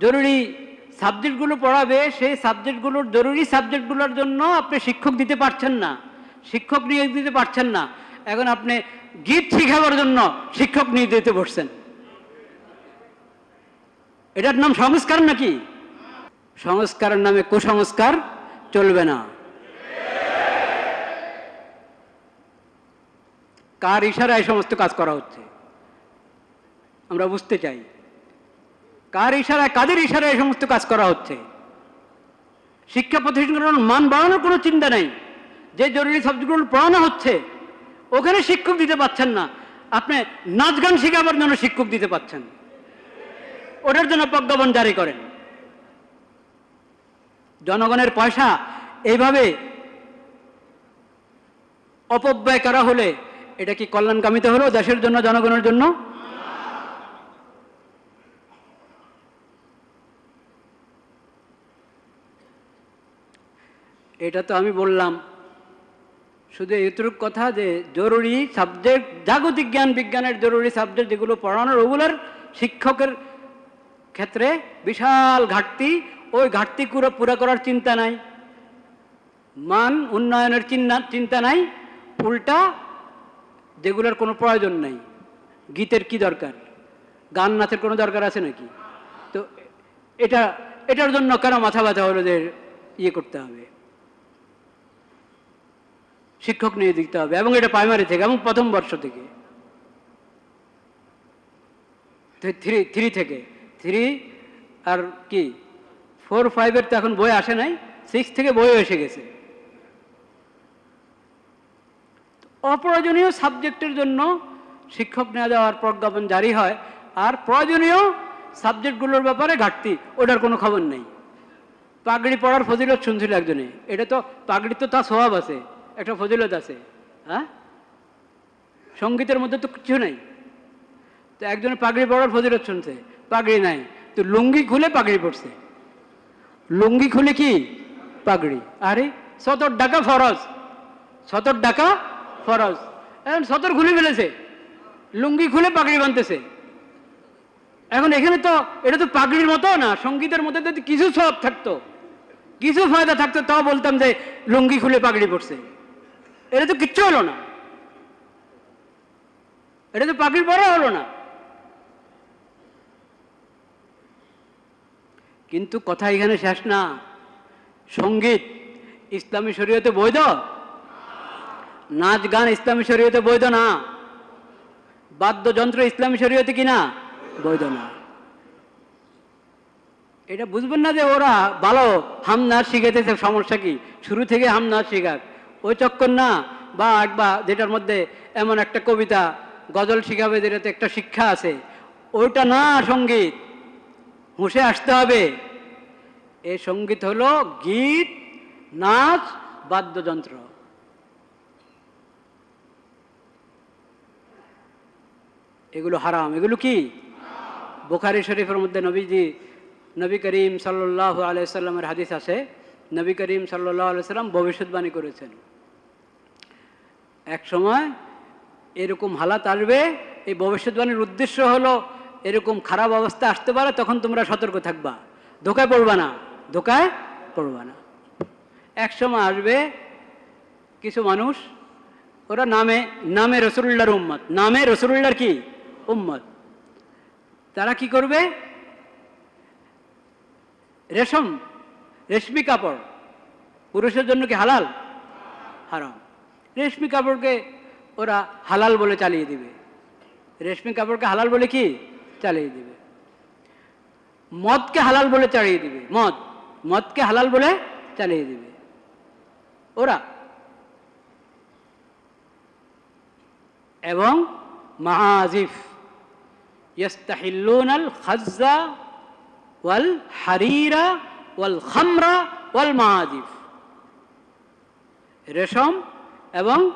জরুরি সাবজেক্টগুলো পড়াবে, সেই সাবজেক্টগুলোর জরুরি সাবজেক্টগুলোর জন্য আপনি শিক্ষক দিতে পারছেন না। শিক্ষক নিয়োগ দিতে পারছেন না। এখন আপনি গীত শিখাবার জন্য শিক্ষক নিয়োগ দিতে বসছেন। এটার নাম সংস্কার নাকি? সংস্কারের নামে কুসংস্কার চলবে না। কার ইশারায় সমস্ত কাজ করা হচ্ছে? আমরা বুঝতে চাই। কার ইশারায়, কাদের ইশারায় এই সমস্ত কাজ করা হচ্ছে? শিক্ষা প্রতিষ্ঠানগুলোর মান বাড়ানোর কোনো চিন্তা নেই। যে জরুরি সাবজেক্টগুলো পড়ানো হচ্ছে, ওখানে শিক্ষক দিতে পাচ্ছেন না। আপনি নাচ গান শেখাবার জন্য শিক্ষক দিতে পাচ্ছেন। ওটার জন্য প্রজ্ঞাপন জারি করেন। জনগণের পয়সা এইভাবে অপব্যয় করা হলে এটা কি কল্যাণকামিত হলো দেশের জন্য, জনগণের জন্য? এটা তো আমি বললাম। শুধু এতটুক কথা যে জরুরি সাবজেক্ট জাগতিক জ্ঞান, বিজ্ঞানের জরুরি সাবজেক্ট যেগুলো পড়ানোর ওগুলোর শিক্ষকের ক্ষেত্রে বিশাল ঘাটতি, ওই ঘাটতি পুরো করার চিন্তা নাই। মান, উন্নয়নের চিন্তা চিন্তা নাই। উল্টা যেগুলোর কোনো প্রয়োজন নাই। গীতের কি দরকার? গান, নাচের কোনো দরকার আছে নাকি? তো এটা, এটার জন্য কেন মাথা ব্যথা হলো যে ইয়ে করতে হবে? শিক্ষক নিয়ে দিতে হবে এবং এটা প্রাইমারি থেকে এবং প্রথম বর্ষ থেকে। থ্রি থ্রি থেকে। থ্রি আর কি? ফোর ফাইভের তো এখন বই আসে নাই। সিক্স থেকে বই এসে গেছে। অপ্রয়োজনীয় সাবজেক্টের জন্য শিক্ষক নেওয়া যাওয়ার প্রজ্ঞাপন জারি হয়। আর প্রয়োজনীয় সাবজেক্টগুলোর ব্যাপারে ঘাটতি, ওটার কোনো খবর নেই। পাগড়ি পড়ার ফজিলত শুনছিল একজনে। এটা তো পাগড়ি তো তার স্বভাব আছে। একটা ফজিলত আছে হ্যাঁ? সঙ্গীতের মধ্যে তো কিছু নেই। তো একজনে পাগড়ি পড়ার ফজিলত শুনছে, পাগড়ি নাই। তো লুঙ্গি খুলে পাগড়ি পড়ছে লুঙ্গি খুলে কি? পাগড়ি। আরে, সতর ডাকা ফরজ। সতর ডাকা ফরজ। এখন সতর খুলে ফেলেছে। লুঙ্গি খুলে পাগড়ি বানতেছে এখন এখানে তো, এটা তো পাগড়ির মতো না, সঙ্গীতের মধ্যে যদি কিছু সব থাকতো, কিছু ফায়দা থাকতো, তাও বলতাম যে লুঙ্গি খুলে পাগড়ি পড়ছে এটা তো কিচ্ছু হলো না। এটা তো পাগড়ি পরা হলো না। কিন্তু কথা এখানে শেষ না। সংগীত ইসলামী শরীয়তে বৈধ? নাচ গান ইসলামী শরীয়তে বৈধ না। বাদ্যযন্ত্র ইসলামী শরীয়তে কি না? বৈধ না। এটা বুঝবেন না যে ওরা ভালো হাম নাচ শিখাইতেছে, সমস্যা কি? শুরু থেকে হাম নাচ শিখাক। ওই চক্কর না, বা একবার যেটার মধ্যে এমন একটা কবিতা, গজল শিখাবে যেটাতে একটা শিক্ষা আছে। ওইটা না সংগীত। হুঁশে আসতে হবে। এ সংগীত হলো গীত, নাচ, বাদ্যযন্ত্র। এগুলো হারাম। এগুলো কি? বোখারি শরীফের মধ্যে নবীজি, নবী করিম সাল্লাহ আলাইসাল্লামের হাদিস আছে। নবী করিম সাল্লাহ আলাইসাল্লাম ভবিষ্যৎবাণী করেছেন। এক সময় এরকম হালাত আসবে, এই ভবিষ্যৎবাণীর উদ্দেশ্য হলো এরকম খারাপ অবস্থা আসতে পারে, তখন তোমরা সতর্ক থাকবা। ধোকায় পড়বা না, ধোকায় পড়বা না। এক সময় আসবে কিছু মানুষ, ওরা নামে নামে রসুল্লাহর উম্মত। নামে রসুল্লাহর কি? উম্মত। তারা কি করবে? রেশম, রেশমি কাপড়। পুরুষের জন্য কি হালাল? হারাম। রেশমি কাপড়কে ওরা হালাল বলে চালিয়ে দিবে। রেশমি কাপড়কে হালাল বলে কি? চালিয়ে দিবে। মদকে হালাল বলে চালিয়ে দিবে। মদ। মদকে হালাল বলে চালিয়ে দিবে। ওরা। এবং মাহাজিফ। ইয়াস্তাহিল্লুনাল খাজ্জা ওয়াল হারিরা ওয়াল খামরা ওয়াল মাহাজিফ। রেশম এবং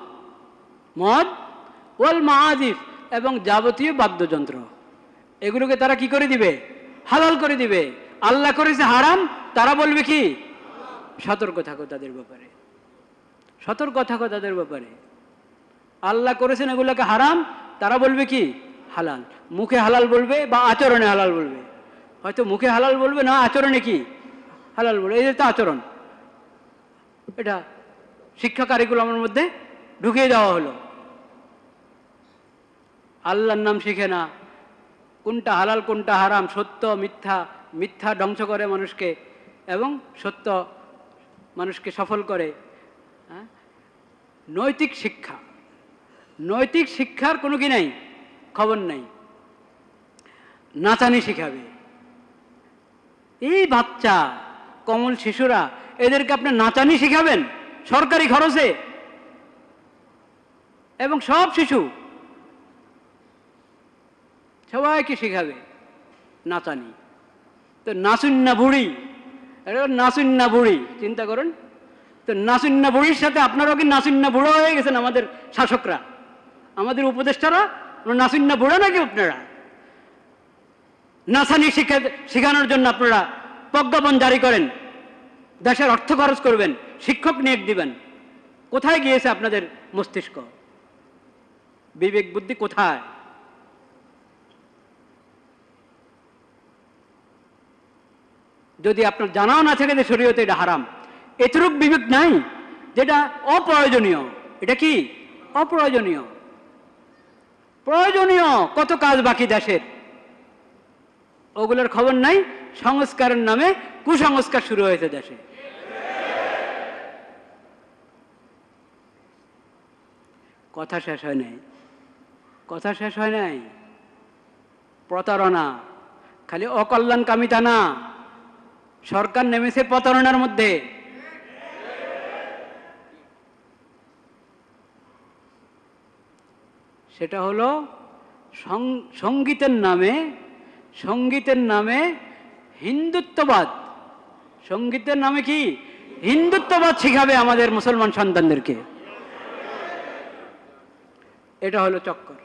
মদ, ওয়াল মাহাজিফ এবং যাবতীয় বাদ্যযন্ত্র। এগুলোকে তারা কি করে দিবে? হালাল করে দিবে। আল্লাহ করেছে হারাম, তারা বলবে কি? সতর্ক থাকো তাদের ব্যাপারে। সতর্ক থাকো তাদের ব্যাপারে। আল্লাহ করেছেন এগুলোকে হারাম, তারা বলবে কি? হালাল। মুখে হালাল বলবে বা আচরণে হালাল বলবে? হয়তো মুখে হালাল বলবে না, আচরণে কি? হালাল বলবে। এই যে তো আচরণ। এটা শিক্ষা কারিকুলামের মধ্যে ঢুকিয়ে দেওয়া হলো। আল্লাহর নাম শিখে না। কোনটা হালাল, কোনটা হারাম, সত্য, মিথ্যা মিথ্যা ধ্বংস করে মানুষকে এবং সত্য মানুষকে সফল করে। হ্যাঁ? নৈতিক শিক্ষা। নৈতিক শিক্ষার কোনো কি নাই? খবর নাই। নাচানি শিখাবে। এই বাচ্চা, কমল শিশুরা, এদেরকে আপনি নাচানি শিখাবেন? সরকারি খরচে এবং সব শিশু সবাইকে শিখাবে নাচানি। তো নাচুন্না বুড়ি, এটা নাচুন্না বুড়ি, চিন্তা করুন। তো নাচুন্না বুড়ির সাথে আপনারাও কি নাচুন্না বুড়ো হয়ে গেছেন আমাদের শাসকরা? আমাদের উপদেষ্টারা? নাচুন্না বুড়ো নাকি আপনারা? নাসানি শিক্ষা শেখানোর জন্য আপনারা প্রজ্ঞাপন জারি করেন। দেশের অর্থ খরচ করবেন। শিক্ষক নিয়োগ দিবেন। কোথায় গিয়েছে আপনাদের মস্তিষ্ক? বিবেক বুদ্ধি কোথায়? যদি আপনার জানাও না থাকে যে শরীয়তে এটা হারাম এতরূপ বিবেক নাই যেটা অপ্রয়োজনীয়। এটা কি? অপ্রয়োজনীয়। প্রয়োজনীয় কত কাজ বাকি দেশের? ওগুলোর খবর নাই, সংস্কারের নামে কুসংস্কার শুরু হয়েছে দেশে। কথা শেষ হয় নাই। কথা শেষ হয় নাই। প্রতারণা, খালি অকল্যাণকামিতা না। সরকার নেমেছে প্রতারণার মধ্যে। সেটা হলো সঙ্গীতের নামে সঙ্গীতের নামে হিন্দুত্ববাদ। সঙ্গীতের নামে কি? হিন্দুত্ববাদ শিখাবে আমাদের মুসলমান সন্তানদেরকে। এটা হলো চক্কর।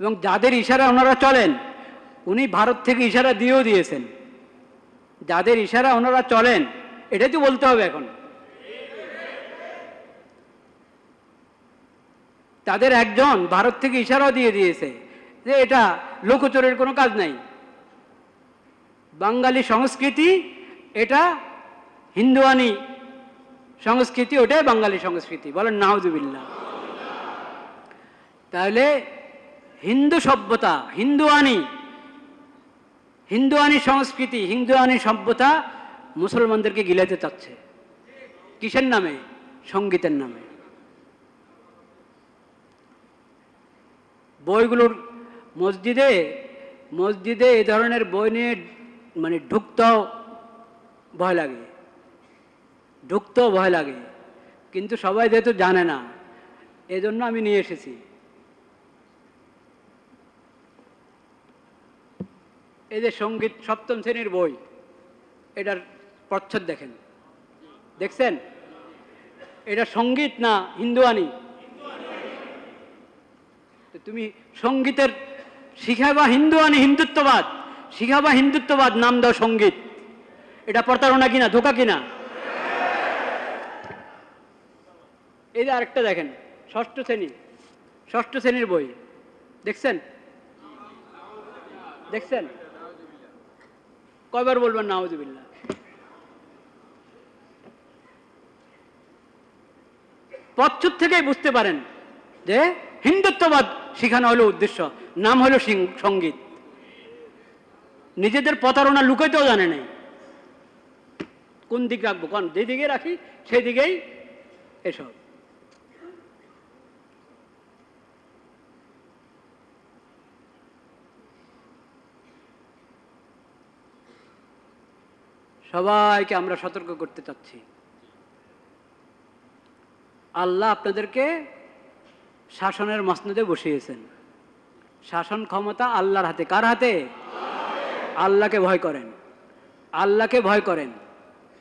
এবং যাদের ইশারা ওনারা চলেন, উনি ভারত থেকে ইশারা দিয়েও দিয়েছেন। যাদের ইশারা ওনারা চলেন, এটাই তো বলতে হবে এখন। তাদের একজন ভারত থেকে ইশারাও দিয়ে দিয়েছে যে এটা লোকচরের কোনো কাজ নাই। বাঙালি সংস্কৃতি, এটা হিন্দুয়ানি সংস্কৃতি ওটাই বাঙালি সংস্কৃতি, বলেন নাহজুবিল্লাহ তাহলে হিন্দু সভ্যতা, হিন্দুয়ানি হিন্দুয়ানি সংস্কৃতি, হিন্দুয়ানি সভ্যতা মুসলমানদেরকে গিলাতে চাচ্ছে। কিসের নামে? সঙ্গীতের নামে। বইগুলোর মসজিদে মসজিদে এ ধরনের বই নিয়ে মানে ঢুকতেও ভয় লাগে। ঢুকতেও ভয় লাগে। কিন্তু সবাই যেহেতু জানে না, এজন্য আমি নিয়ে এসেছি। এই যে সংগীত সপ্তম শ্রেণির বই, এটার প্রচ্ছদ দেখেন। দেখছেন? এটা সংগীত না হিন্দুয়ানি? তুমি সঙ্গীতের শিখাবা হিন্দুয়ানি হিন্দুত্ববাদ? শিখাবা হিন্দুত্ববাদ, নাম দাও সংগীত। এটা প্রতারণা কিনা, ধোকা কিনা? এই যে আরেকটা দেখেন, ষষ্ঠ শ্রেণি, ষষ্ঠ শ্রেণির বই, দেখছেন? দেখছেন? কয়বার বলবেন নাউজুবিল্লাহ? পচ্ছুর থেকেই বুঝতে পারেন যে হিন্দুত্ববাদ শিখানো হলো উদ্দেশ্য, নাম হলো সংগীত। নিজেদের প্রতারণা লুকাইতেও জানে নাই। কোন দিক রাখব? কোন যেদিকে রাখি সেই দিকেই এসব। সবাইকে আমরা সতর্ক করতে চাচ্ছি। আল্লাহ আপনাদেরকে শাসনের মসনদে বসিয়েছেন। শাসন ক্ষমতা আল্লাহর হাতে। কার হাতে? আল্লাহকে ভয় করেন। আল্লাহকে ভয় করেন।